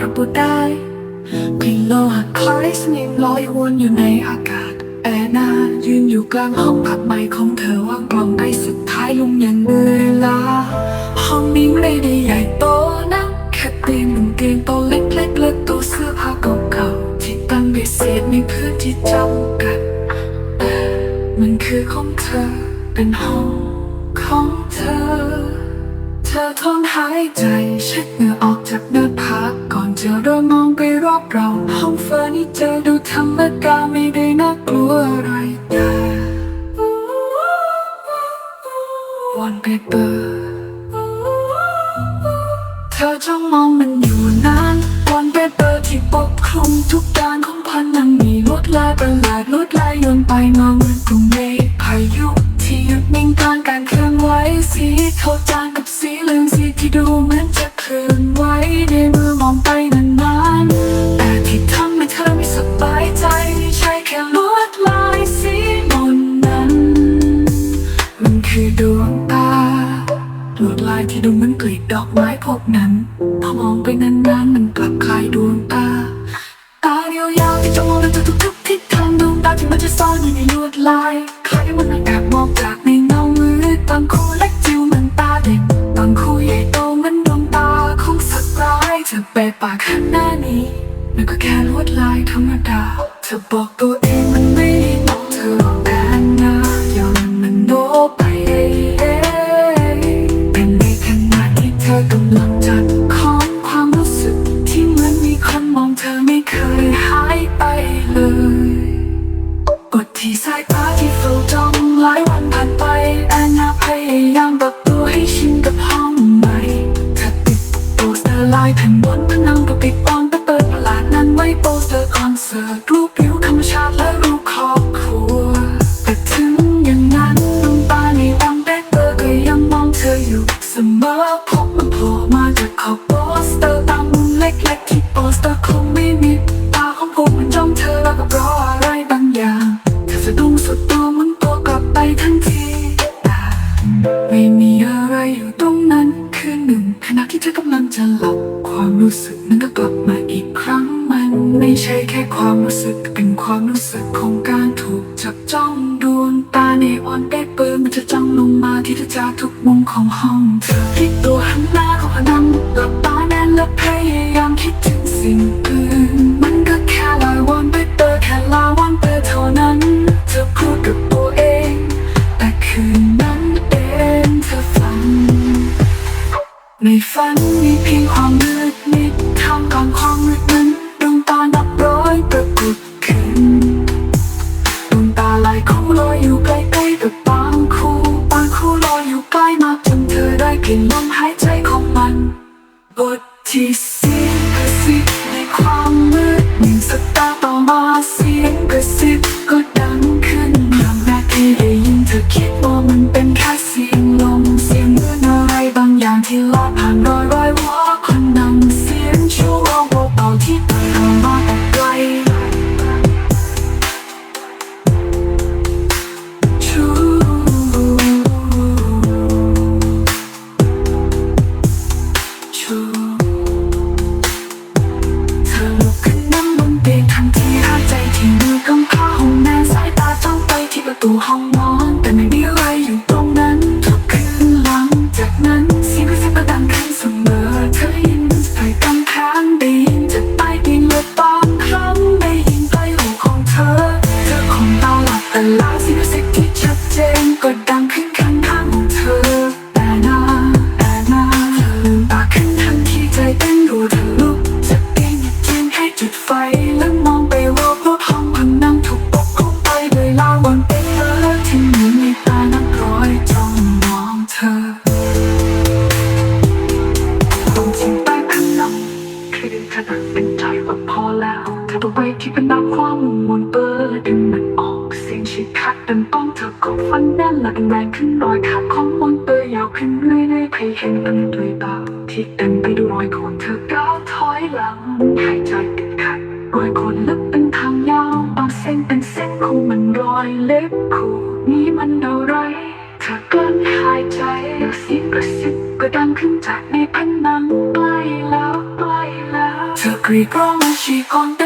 อไม่ระบุได้กลิ่นโลหะคล้ายสนิมลอยวนอยู่ในอากาศ แอนายืนอยู่กลางห้องผัดใหม่ของเธอว่างกล่องได้สุดท้ายลุงยังเหนื่อยล้าห้องนี้ไม่ได้ใหญ่โตนะแค่เตียงหนึ่งเตียงโตเล็กๆและตู้เสื้อผ้าเก่าๆที่ตั้งเบียดเสียดในพื้นที่จำกัดแต่มันคือของเธอเป็นห้องของเธอ เธอทนหายใจเช็ดเหงื่อออกจากหน้าผาก ก่อนจะเริ่มมองไปรอบเรา ห้องเฟอร์นิเจอร์ดูธรรมดาไม่ได้น่ากลัวอะไรแต่วันเปเปอร์เธอจ้องมองมันอยู่นานวันเปเปอร์ที่ปกคลุมทุกด้านของผนังมีลวดลายประหลาดลวดลายโยนไปมาเหมือนกลุ่มเมฆพายุที่หยุดนิ่งกลางการเคลื่อนไหวสีโทจ ลวดลายที่ดูเหมือนกลีบดอกไม้พวกนั้นพอมองไปนานๆมันกลับคลายดวงตา ตาเดียวยาวที่จะมองเราจะทุกๆทิศทางดวงตาที่มันจะซ่อนอยู่ในลวดลายใคล้ายมันแอบมองจากในเงามือตอนคู่เล็กจิ๋วเหมือนตาเด็กตอนคู่ใหญ่โตเหมือนดวงตาของสัตว์ร้ายเธอเปปากข้างหน้านี้มันก็แค่ลวดลายธรรมดา เธอบอกตัวเองมันไม่ได้มองเธอ มองเธอไม่เคยหายไปเลย กดที่สายตาที่เฝ้าจ้องหลายวันผ่านไปแอนนาพยายามปรับตัวให้ชินกับห้องใหม่เธอติดโปสเตอร์ลายแผ่นบนผนังก็ปิดบอนเปิดประหลาดนั้นไว้โปสเตอร์คอนเสิร์ตรูป ความรู้สึกเป็นความรู้สึกของการถูกจับจ้องดวงตาในออนเปเปอร์มันจะจ้องลงมาที่เธอจากทุกมุมของห้องเธอพลิกตัวหันหน้าเข้าผนังหลับตาแน่นและพยายามคิดถึงสิ่งอื่นมันก็แค่ลายวอนเปเปอแค่ลาวันเปเท่านั้น เธอพูดกับตัวเอง แต่คืนนั้นเองเธอฝัน ในฝันมีเพียงความมืดมิดท่ามกลางความมืดนั้น บ ที่ชัดเจนก็ดังขึ้นข้างๆของเธอแต่นาแต่นาเธอลืมตาขึ้นทันทีใจเต้นรัวเธอลุกจากเตียงหยิบเทียนให้จุดไฟแล้วมองไปรอบๆห้องพังนั่งถูกปกคลุมไปด้วยลาวบนเปเปอที่มือนมีตานับร้อยจ้องมองเธอความจริงใต้ผนังคือขนาดเป็นใจว่าพอแล้ว เธอตัวไปที่เป็นน้ำความมุ่งมนเปิดดึงมันออกเสียงฉีกขาดดังต้องเธอกดฟันแน่นและแรงขึ้นรอยขาดของมนเตอร์ยาวขึ้นเรื่อยๆเพียงเห็นมันด้วยตาที่เต็มไปด้วยรอยคนเธอก้าวถอยหลังหายใจติดขัดรอยคนลึกเป็นทางยาวบางเส้นเป็นเส้นคู่มันรอยเล็บคู่นี้มันอะไรเธออเกินหายใจเสียงกระซิบก็ดังขึ้นจากในผนังใกล้แล้วใกล้แล้วเธอกรีดร้องและชีกอน